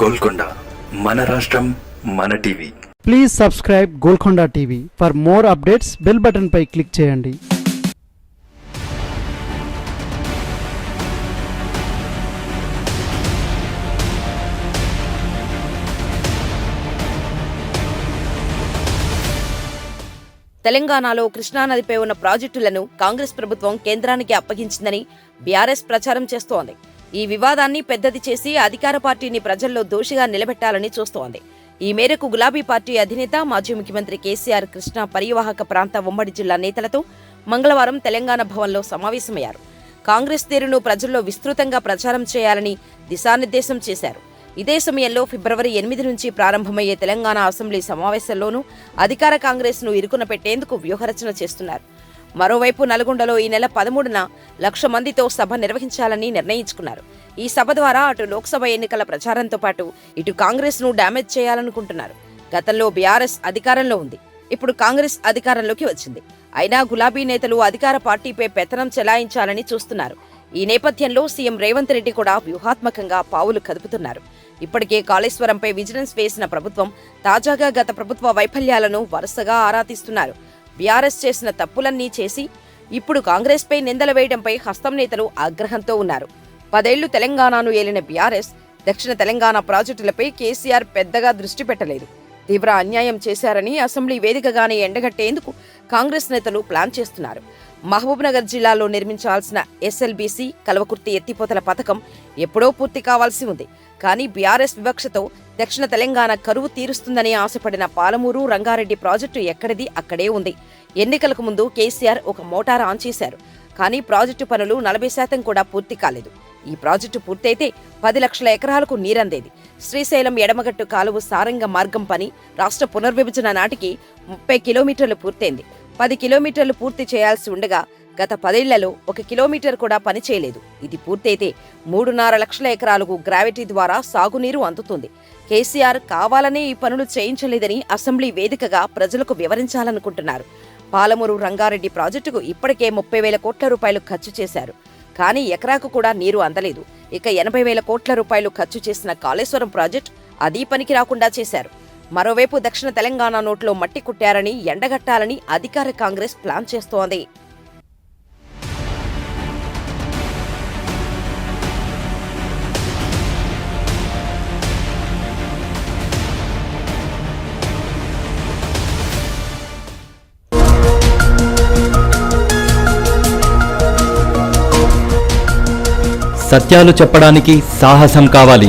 గోల్కొండ మన రాష్ట్రం మన TV. Please subscribe Golconda TV for more updates bell button pi click చేయండి. తెలంగాణలో కృష్ణానదిపై ఉన్న ప్రాజెక్టులను కాంగ్రెస్ ప్రభుత్వం కేంద్రానికి అప్పగించిందని బీఆర్ఎస్ ప్రచారం చేస్తోంది. ఈ వివాదాన్ని పెద్దది చేసి అధికార పార్టీని ప్రజల్లో దోషిగా నిలబెట్టాలని చూస్తోంది. ఈ మేరకు గులాబీ పార్టీ అధినేత మాజీ ముఖ్యమంత్రి కేసీఆర్ కృష్ణా పరివాహక ప్రాంత ఉమ్మడి జిల్లా నేతలతో మంగళవారం తెలంగాణ భవన్లో సమావేశమయ్యారు. కాంగ్రెస్ తీరును ప్రజల్లో విస్తృతంగా ప్రచారం చేయాలని దిశానిర్దేశం చేశారు. ఇదే సమయంలో ఫిబ్రవరి ఎనిమిది నుంచి ప్రారంభమయ్యే తెలంగాణ అసెంబ్లీ సమావేశంలోనూ అధికార కాంగ్రెస్ను ఇరుకున పెట్టేందుకు వ్యూహరచన చేస్తున్నారు. మరోవైపు నల్గొండలో ఈ నెల పదమూడున లక్ష మందితో సభ నిర్వహించాలని నిర్ణయించుకున్నారు. ఈ సభ ద్వారా అటు లోక్సభ ఎన్నికల ప్రచారంతో పాటు ఇటు కాంగ్రెస్ను డ్యామేజ్ చేయాలనుకుంటున్నారు. గతంలో బీఆర్ఎస్ అధికారంలో ఉంది. ఇప్పుడు కాంగ్రెస్ అధికారంలోకి వచ్చింది. అయినా గులాబీ నేతలు అధికార పార్టీపై పెత్తనం చెలాయించాలని చూస్తున్నారు. ఈ నేపథ్యంలో సీఎం రేవంత్ రెడ్డి కూడా వ్యూహాత్మకంగా పావులు కదుపుతున్నారు. ఇప్పటికే కాళేశ్వరంపై విజిలెన్స్ వేసిన ప్రభుత్వం తాజాగా గత ప్రభుత్వ వైఫల్యాలను వరుసగా ఆరా తీస్తున్నారు. బీఆర్ఎస్ చేసిన తప్పులన్నీ చేసి ఇప్పుడు కాంగ్రెస్పై నిందలు వేయడంపై హస్తం నేతలు ఆగ్రహంతో ఉన్నారు. పదేళ్ళు తెలంగాణను ఏలిన బీఆర్ఎస్ దక్షిణ తెలంగాణ ప్రాజెక్టులపై కేసీఆర్ పెద్దగా దృష్టి పెట్టలేదు. తీవ్ర అన్యాయం చేశారని అసెంబ్లీ వేదికగానే ఎండగట్టేందుకు కాంగ్రెస్ నేతలు ప్లాన్ చేస్తున్నారు. మహబూబ్నగర్ జిల్లాలో నిర్మించాల్సిన ఎస్ఎల్బీసీ కలవకుర్తి ఎత్తిపోతల పథకం ఎప్పుడో పూర్తి కావాల్సి ఉంది. కానీ బీఆర్ఎస్ వివక్షతో దక్షిణ తెలంగాణ కరువు తీరుస్తుందని ఆశపడిన పాలమూరు రంగారెడ్డి ప్రాజెక్టు ఎక్కడిది? అక్కడే ఉంది. ఎన్నికలకు ముందు కేసీఆర్ ఒక మోటార్ ఆన్ చేశారు. కానీ ప్రాజెక్టు పనులు నలభై శాతం కూడా పూర్తి కాలేదు. ఈ ప్రాజెక్టు పూర్తయితే పది లక్షల ఎకరాలకు నీరందేది. శ్రీశైలం ఎడమగట్టు కాలువ సారంగ మార్గం పని రాష్ట్ర పునర్విభజన నాటికి ముప్పై కిలోమీటర్లు పూర్తయింది. పది కిలోమీటర్లు పూర్తి చేయాల్సి ఉండగా గత పదేళ్ళలో ఒక కిలోమీటర్ కూడా పని చేయలేదు. ఇది పూర్తయితే మూడున్నర లక్షల ఎకరాలకు గ్రావిటీ ద్వారా సాగునీరు అందుతుంది. కేసీఆర్ కావాలనే ఈ పనులు చేయించలేదని అసెంబ్లీ వేదికగా ప్రజలకు వివరించాలనుకుంటున్నారు. పాలమూరు రంగారెడ్డి ప్రాజెక్టుకు ఇప్పటికే ముప్పై వేల కోట్ల రూపాయలు ఖర్చు చేశారు. కానీ ఎకరాకు కూడా నీరు అందలేదు. ఇక ఎనభై వేల కోట్ల రూపాయలు ఖర్చు చేసిన కాళేశ్వరం ప్రాజెక్టు అదీ పనికి రాకుండా చేశారు. మరోవైపు దక్షిణ తెలంగాణ నోట్లో మట్టి కుట్టారని ఎండగట్టాలని అధికార కాంగ్రెస్ ప్లాన్ చేస్తోంది. సత్యాలు చెప్పడానికి సాహసం కావాలి.